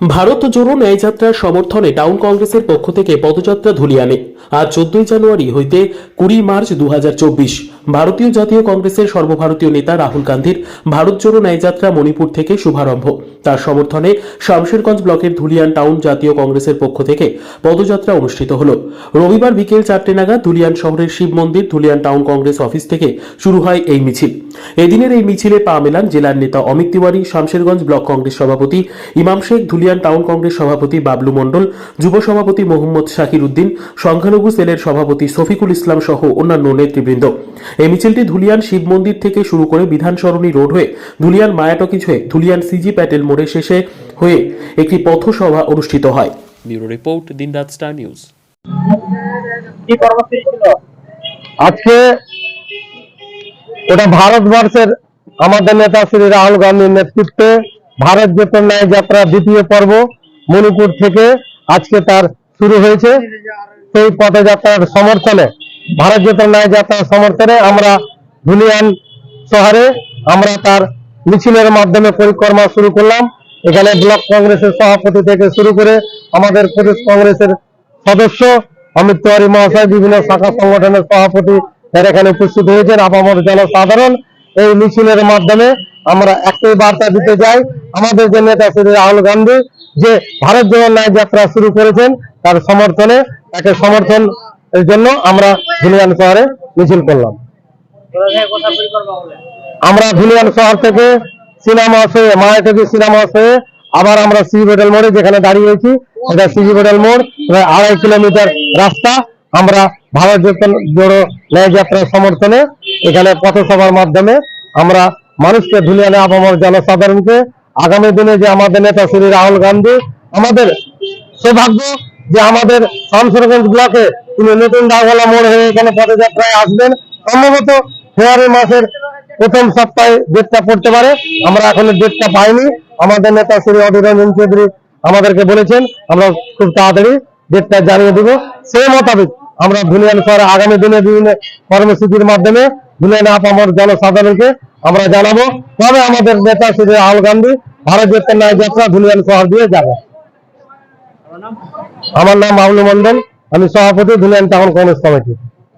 ভারত জোড়ো ন্যায়যাত্রার সমর্থনে টাউন কংগ্রেসের পক্ষ থেকে পদযাত্রা ধুলিয়ানে। আজ চোদ্দই জানুয়ারি হইতে কুড়ি মার্চ দু হাজার চব্বিশ ভারতীয় জাতীয় কংগ্রেসের সর্বভারতীয় নেতা রাহুল গান্ধীর ভারত জোড়ো ন্যায়যাত্রা মণিপুর থেকে শুভারম্ভ। তার সমর্থনে শামশেরগঞ্জ ব্লকের ধুলিয়ান টাউন জাতীয় কংগ্রেসের পক্ষ থেকে পদযাত্রা অনুষ্ঠিত হল। রবিবার বিকেল চারটে নাগাদ ধুলিয়ান শহরের শিব মন্দির ধুলিয়ান টাউন কংগ্রেস অফিস থেকে শুরু হয় এই মিছিল। এদিনের এই মিছিলে পা মেলান জেলার নেতা অমিত তিওয়ারি, শামশেরগঞ্জ ব্লক কংগ্রেস সভাপতি ইমাম শেখ, ধুলিয়ান টাউন কংগ্রেস সভাপতি বাবলু মণ্ডল, যুব সভাপতি মোহাম্মদ শাকির উদ্দিন সংখ্যালঘু সেলের সভাপতি শফিকুল ইসলাম সহ অন্যান্য নেতৃবৃন্দ। এই মিছিলটি ধুলিয়ান শিব মন্দির থেকে শুরু করে বিধান সরণি রোড হয়ে ধুলিয়ান মায়াটকিজ হয়ে ধুলিয়ান সিজি প্যাটেল মোড়ে শেষে হয়ে একটি পথসভা অনুষ্ঠিত হয়। Bureau report Dinraat Star News. কি কর্মসূচি ছিল? আজকে ওটা ভারতবর্ষের আমাদের নেতা শ্রী রাহুল গান্ধীর নেতৃত্বে ভারত জোট ন্যায় যাত্রা দ্বিতীয় পর্ব মণিপুর থেকে আজকে তার শুরু হয়েছে সেই পদযাত্রার সমর্থনে, ভারত জোট ন্যায় যাত্রার সমর্থনে আমরা ধুলিয়ান শহরে আমরা তার মিছিলের মাধ্যমে পরিক্রমা শুরু করলাম। এখানে ব্লক কংগ্রেসের সভাপতি থেকে শুরু করে আমাদের প্রদেশ কংগ্রেসের সদস্য অমিত তিওয়ারি মহাশয়, বিভিন্ন শাখা সংগঠনের সভাপতি যারা এখানে উপস্থিত হয়েছেন। আপামর জনসাধারণ, এই মিছিলের মাধ্যমে আমরা একটাই বার্তা দিতে চাই, আমাদের যে নেতা শ্রী রাহুল গান্ধী যে ভারত ন্যায় যাত্রা শুরু করেছেন, তার সমর্থনে, তাকে সমর্থন এর জন্য আমরা ধুলিয়ান শহরে মিছিল করলাম। আমরা ধুলিয়ান শহর থেকে সিনেমা হয়ে মায়াটকি সিনেমা হয়ে, আবার আমরা সিজি হোটেল মোড়ে যেখানে দাঁড়িয়েছি এটা সিজি হোটেল মোড়, প্রায় আড়াই কিলোমিটার রাস্তা। আমরা ভারত জোড়ো ন্যায় যাত্রার সমর্থনে এখানে পথসভার মাধ্যমে আমরা মানুষকে ধুলিয়ানে আপামর জনসাধারণকে আগামী দিনে যে আমাদের নেতা শ্রী রাহুল গান্ধী, আমাদের সৌভাগ্য যে আমাদের শামসরগঞ্জ ব্লকে তিনি নতুন ডাকওয়ালা মোড় হয়ে এখানে পদযাত্রায় আসবেন। সম্ভবত ফেব্রুয়ারি মাসের প্রথম সপ্তাহে ডেটটা পড়তে পারে। আমরা এখনও ডেটটা পাইনি। আমাদের নেতা শ্রী অধীর রঞ্জন চৌধুরী আমাদেরকে বলেছেন, আমরা খুব তাড়াতাড়ি ডেটটা জানিয়ে দিব। সেই মোতাবেক আমরা ধুলিয়ান শহরে আগামী দিনে বিভিন্ন কর্মসূচির মাধ্যমে ধুলিয়ান আপামর জনসাধারণকে আমরা জানাব তবে আমাদের নেতা শ্রী রাহুল গান্ধী ভারত জোটের ন্যায় যাত্রা ধুলিয়ান শহর দিয়ে যাবে। আমার নাম মামলু মন্ডল আমি সভাপতি ধুলিয়ান টাউন কংগ্রেস কমিটি।